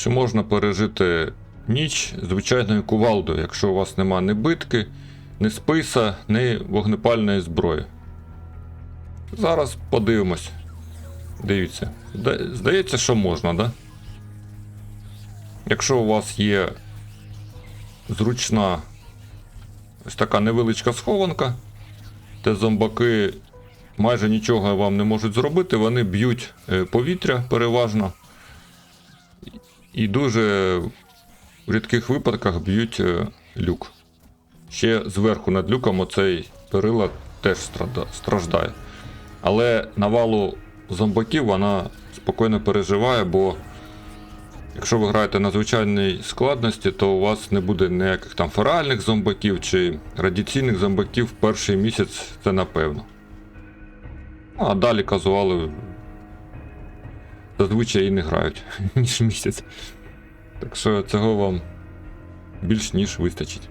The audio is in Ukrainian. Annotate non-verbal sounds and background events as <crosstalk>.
Чи можна пережити ніч звичайною кувалдою, якщо у вас нема ні битки, ні списа, ні вогнепальної зброї? Зараз подивимось. Дивіться. Здається, що можна, да? Якщо у вас є зручна ось така невеличка схованка, де зомбаки майже нічого вам не можуть зробити, вони б'ють е, повітря переважно. І дуже в рідких випадках б'ють е, люк. Ще зверху над люком оцей перила теж страждає. Але навалу зомбаків вона спокійно переживає, бо якщо ви граєте на звичайній складності, то у вас не буде ніяких там феральних зомбаків чи радіаційних зомбаків в перший місяць, це напевно. Ну, а далі казуали зазвичай і не грають, <laughs> ніж місяць. Так що цього вам більш ніж вистачить.